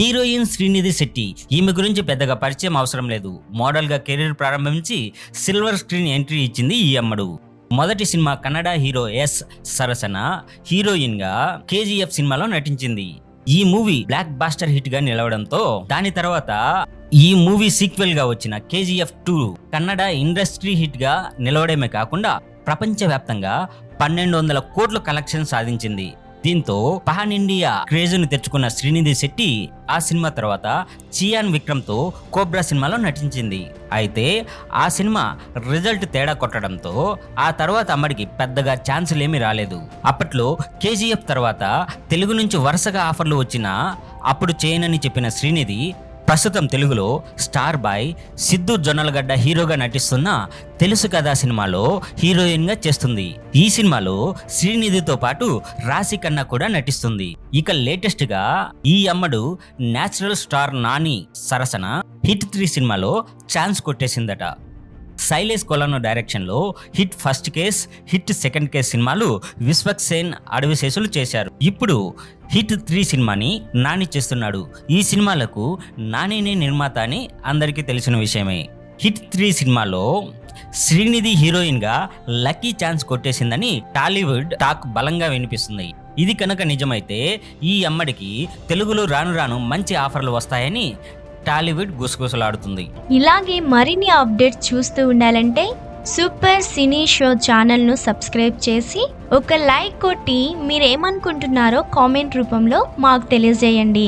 Heroine Srinidhi Shetty. ఈమె గురించి పెద్దగా పరిచయం అవసరం లేదు. మోడల్గా కెరీర్ ప్రారంభించి సిల్వర్ స్క్రీన్ ఎంట్రీ ఇచ్చింది ఈ అమ్మడు. మొదటి సినిమా కన్నడ హీరో ఎస్ సరసన హీరోయిన్గా కేజీఎఫ్ సినిమాలో నటించింది. ఈ మూవీ బ్లాక్ బాస్టర్ హిట్గా నిలవడంతో దాని తర్వాత ఈ మూవీ సీక్వెల్గా వచ్చిన కేజీఎఫ్ టూ కన్నడ ఇండస్ట్రీ హిట్గా నిలవడమే కాకుండా ప్రపంచవ్యాప్తంగా పన్నెండు వందల కోట్లు కలెక్షన్ సాధించింది. దీంతో పహాన్ ఇండియా క్రేజ్ను తెచ్చుకున్న శ్రీనిధి శెట్టి ఆ సినిమా తర్వాత చియాన్ విక్రమ్తో కోబ్రా సినిమాలో నటించింది. అయితే ఆ సినిమా రిజల్ట్ తేడా కొట్టడంతో ఆ తర్వాత అమ్మడికి పెద్దగా ఛాన్సులు ఏమీ రాలేదు. అప్పట్లో కేజీఎఫ్ తర్వాత తెలుగు నుంచి వరుసగా ఆఫర్లు వచ్చినా అప్పుడు చేయనని చెప్పిన శ్రీనిధి ప్రస్తుతం తెలుగులో స్టార్ బాయ్ సిద్ధు జొన్నలగడ్డ హీరోగా నటిస్తున్న తెలుసు కదా సినిమాలో హీరోయిన్గా చేస్తుంది. ఈ సినిమాలో శ్రీనిధితో పాటు రాశి కన్నా కూడా నటిస్తుంది. ఇక లేటెస్ట్గా ఈ అమ్మడు నేచురల్ స్టార్ నాని సరసన హిట్ త్రీ సినిమాలో ఛాన్స్ కొట్టేసిందట. శైలేష్ కొలానో డైరెక్షన్లో hit first case hit second case సినిమాలు విశ్వక్ సేన్ అడవిశేషులు చేశారు. ఇప్పుడు హిట్ త్రీ సినిమాని నాని చేస్తున్నాడు. ఈ సినిమాలకు నానినే నిర్మాత అని అందరికీ తెలిసిన విషయమే. హిట్ త్రీ సినిమాలో శ్రీనిధి హీరోయిన్గా లక్కీ ఛాన్స్ కొట్టేసిందని టాలీవుడ్ టాక్ బలంగా వినిపిస్తుంది. ఇది కనుక నిజమైతే ఈ అమ్మడికి తెలుగులో రాను రాను మంచి ఆఫర్లు వస్తాయని టాలీవుడ్ గుసగుసలాడుతుంది. ఇలాగే మరిన్ని అప్డేట్స్ చూస్తూ ఉండాలంటే సూపర్ సినీ షో ఛానల్ను సబ్స్క్రైబ్ చేసి ఒక లైక్ కొట్టి మీరేమనుకుంటున్నారో కామెంట్ రూపంలో మాకు తెలియజేయండి.